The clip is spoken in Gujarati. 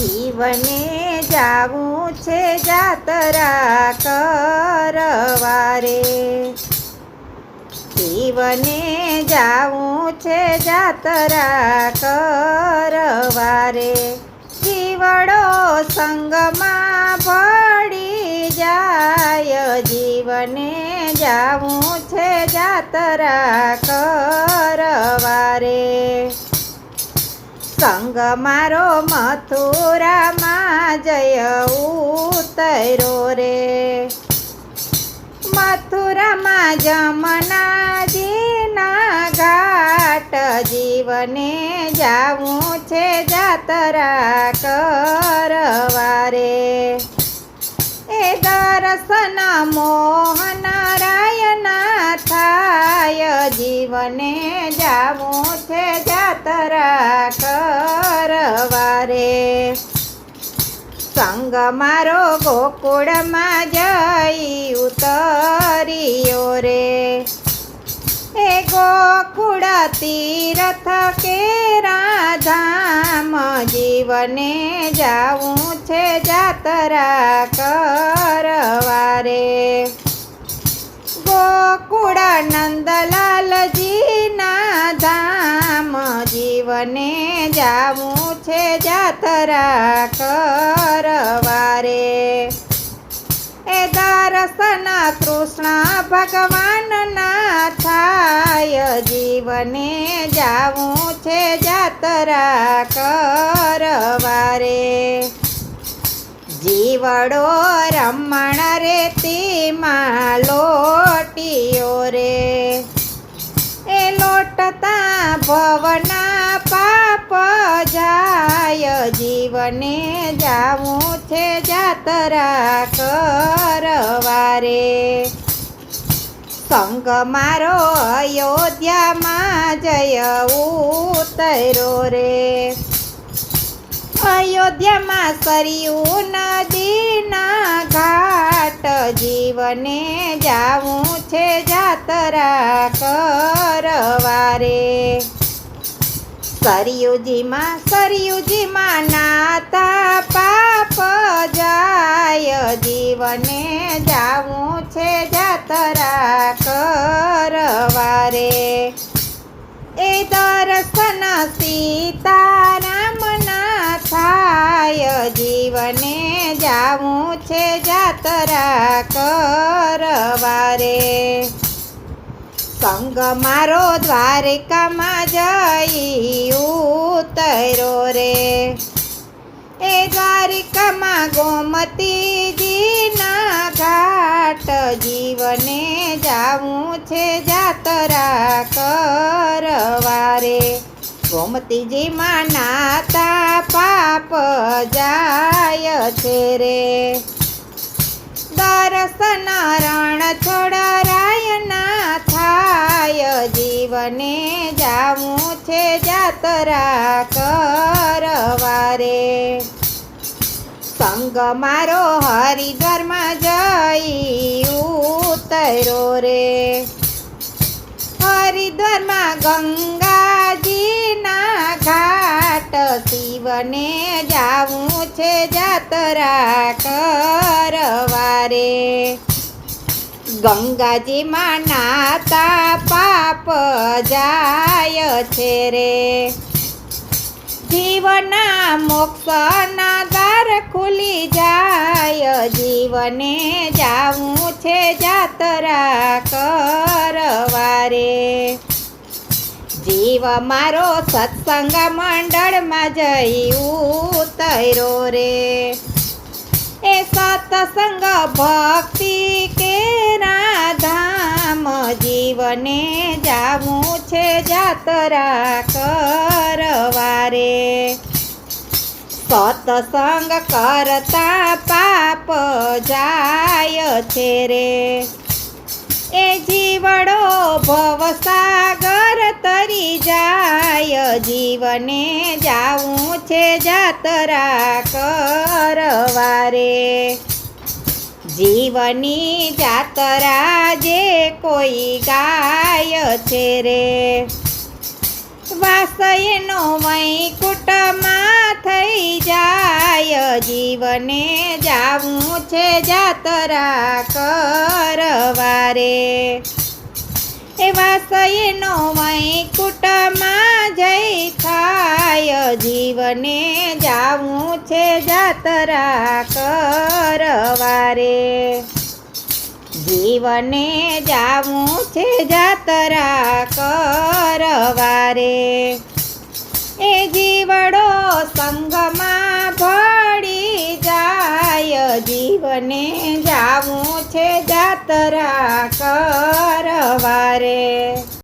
જીવને જાવું છે જાતરા કરવારે. જીવને જાવું છે જાતરા કરવારે. જીવડો સંગમાં પડી જાય, જીવને જાવું છે જાતરા કરવારે. સંગ મારો મથુરામાં જય ઉતરો રે. મથુરામાં જમનાજીના ઘાટ જીવને જાવું છે જાતરા કરવારે. એ દર્શન મોહન રાયના થાય જીવને જાવું છે જાતરા કરવારે. સંગ મારો ગોકુળમાં જઈ ઉતરીયો રે. એ ગોકુળ તીરથ કે રાધામ જીવને જાવું છે જાતરા કરવારે. ગોકુળ નંદલાલજીના ધામ જીવને જાવું છે જાતરા કરવારે. એ દર્શન કૃષ્ણ ભગવાનના થાય જીવને જાવું છે જાતરા કરવારે. જીવડો રમણ રે તેમાં લોટીઓ રે. એ લોટતા ભવના પાપ જાય, જીવને જાવું છે જાતરા કરવારે સંગ મારો અયોધ્યામાં જય ઉતરો રે. અયોધ્યામાં સરયું નદીના ઘાટ જીવને જાવું છે જાતરા કરવારે. સરયુજીમાં સરયુજીમાં નાતા પાપ જાય, જીવને જાવું છે જાતરા કરવારે. એ દર્શન સીતારામના થાય જીવને જાવું છે જાતરા કરવારે. સંગ મારો દ્વારિકામાં જઈ ઉતરો રે. એ દ્વારિકામાં ગોમતીજીના ઘાટ જીવને જાવું છે જાતરા કરવારે. ગોમતીજીમાં માનાતા પાપ જાય છે રે. દર્શન રણ છોડરાયના થાય, જીવને જાવું છે જાતરા કરવારે સંગ મારો હરિદ્વારમાં જઈ ઉતરો રે. હરિદ્વારમાં ગંગાજીના ઘાટ શિવને જાવું છે જાતરા કરવારે. ગંગાજીમાં નાતા પાપ જાય છે રે. જીવના મોક્ષના દ્વાર ખુલી જાય. જીવને જાવું છે જાતરા કરવારે. જીવ મારો સત્સંગ મંડળમાં જઈ ઉતરો રે. એ સત્સંગ ભક્તિ કે રાધામ જીવને જાવું છે જાતરા કરવારે સત્સંગ કરતા પાપ જાય છે રે. એ જીવડો ભવસાગર તરી જાય, જીવને જાવું છે જાતરા કરવારે. જીવની જાતરા જે કોઈ ગાય છે રે. વાસ એનો વૈકુટમાં થઈ જાય, જીવને જાવું છે જાતરા કરવારે. એવા સયનો વૈકુટમાં જઈ થાય. જીવને જાવું છે જાતરા કરવારે. જીવને જાવું છે જાતરા કરવારે. એ જીવડો સંગમાં ભળી જાય. જીવને જાવું છે જાતરા કરવારે